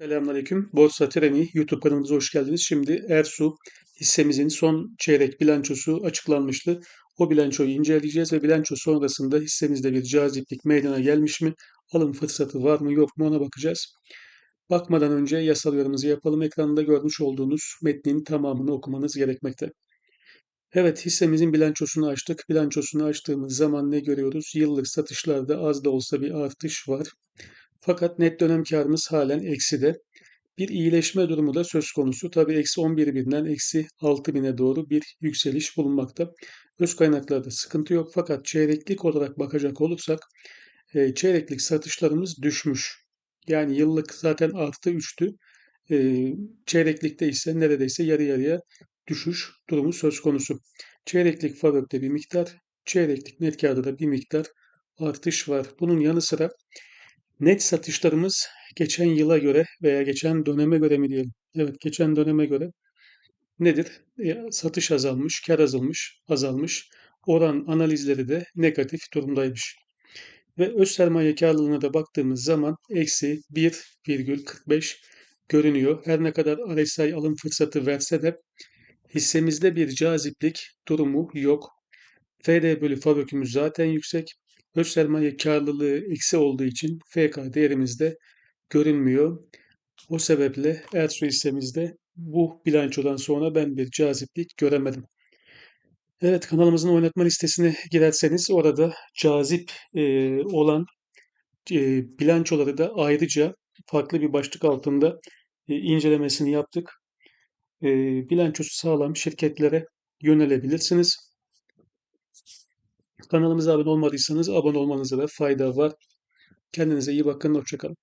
Selamünaleyküm. Borsa Treni YouTube kanalımıza hoş geldiniz. Şimdi Ersu hissemizin son çeyrek bilançosu açıklanmıştı. O bilançoyu inceleyeceğiz ve bilanço sonrasında hissemizde bir caziplik meydana gelmiş mi? Alım fırsatı var mı yok mu ona bakacağız. Bakmadan önce yasal yorumumuzu yapalım. Ekranda görmüş olduğunuz metnin tamamını okumanız gerekmekte. Evet hissemizin bilançosunu açtık. Bilançosunu açtığımız zaman ne görüyoruz? Yıllık satışlarda az da olsa bir artış var. Fakat net dönem karımız halen ekside. Bir iyileşme durumu da söz konusu. Tabi eksi 11 binden eksi 6 bine doğru bir yükseliş bulunmakta. Öz kaynaklarda sıkıntı yok fakat çeyreklik olarak bakacak olursak e, çeyreklik satışlarımız düşmüş. Yani yıllık zaten artı 3'tü. E, çeyreklikte ise neredeyse yarı yarıya düşüş durumu söz konusu. Çeyreklik fabrikte bir miktar, çeyreklik net kârda da bir miktar artış var. Bunun yanı sıra Net satışlarımız geçen yıla göre veya geçen döneme göre mi diyelim? Evet, geçen döneme göre nedir? E, satış azalmış, kar azalmış, azalmış. Oran analizleri de negatif durumdaymış. Ve öz sermaye karlılığına da baktığımız zaman eksi 1,45 görünüyor. Her ne kadar RSI alım fırsatı verse de hissemizde bir caziplik durumu yok. FD bölü fabrikümüz zaten yüksek. Öz sermaye karlılığı eksi olduğu için FK değerimizde görünmüyor. O sebeple Ersu hissemizde bu bilançodan sonra ben bir caziplik göremedim. Evet kanalımızın oynatma listesine girerseniz orada cazip e, olan e, bilançoları da ayrıca farklı bir başlık altında e, incelemesini yaptık. E, bilançosu sağlam şirketlere yönelebilirsiniz. Kanalımıza abone olmadıysanız abone olmanızda da fayda var. Kendinize iyi bakın. Hoşçakalın.